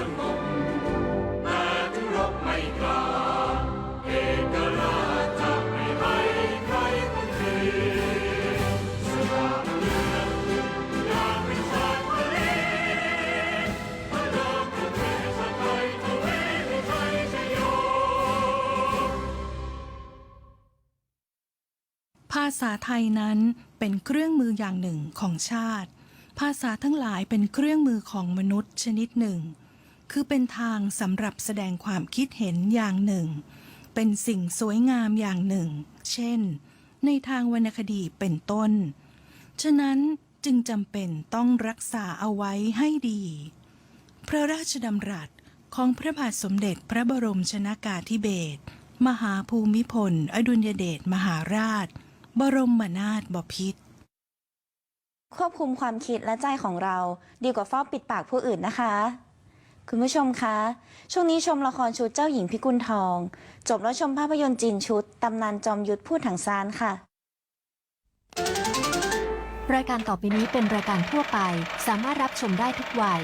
สงบแต่ถึงรบไม่กล้าเอกราชจะไม่ให้ใครคนทีสยามเมืองอยากเป็นชาติทะเลพระรามกรุงเทพชาติไทยทวีวิชัยชโย ภาษาไทยนั้นเป็นเครื่องมืออย่างหนึ่งของชาติ ภาษาทั้งหลายเป็นเครื่องมือของมนุษย์ชนิดหนึ่ง คือเป็นทางสำหรับแสดงความคิดเห็นอย่างหนึ่ง เป็นสิ่งสวยงามอย่างหนึ่ง เช่น ในทางวรรณคดีเป็นต้น ฉะนั้นจึงจำเป็นต้องรักษาเอาไว้ให้ดี พระราชดำรัสของพระบาทสมเด็จพระบรมชนากาธิเบศรมหาภูมิพล อดุลยเดชมหาราช บรมนาถบพิตรควบคุมความคิดและใจของเราดีกว่าเฝ้าปิดปากผู้อื่นนะคะ คุณผู้ชมคะ ช่วงนี้ชมละครชุดเจ้าหญิงพิกุลทอง จบแล้วชมภาพยนตร์จีนชุด ตำนานจอมยุทธพูดถังซานค่ะ รายการต่อไปนี้เป็นรายการทั่วไป สามารถรับชมได้ทุกวัย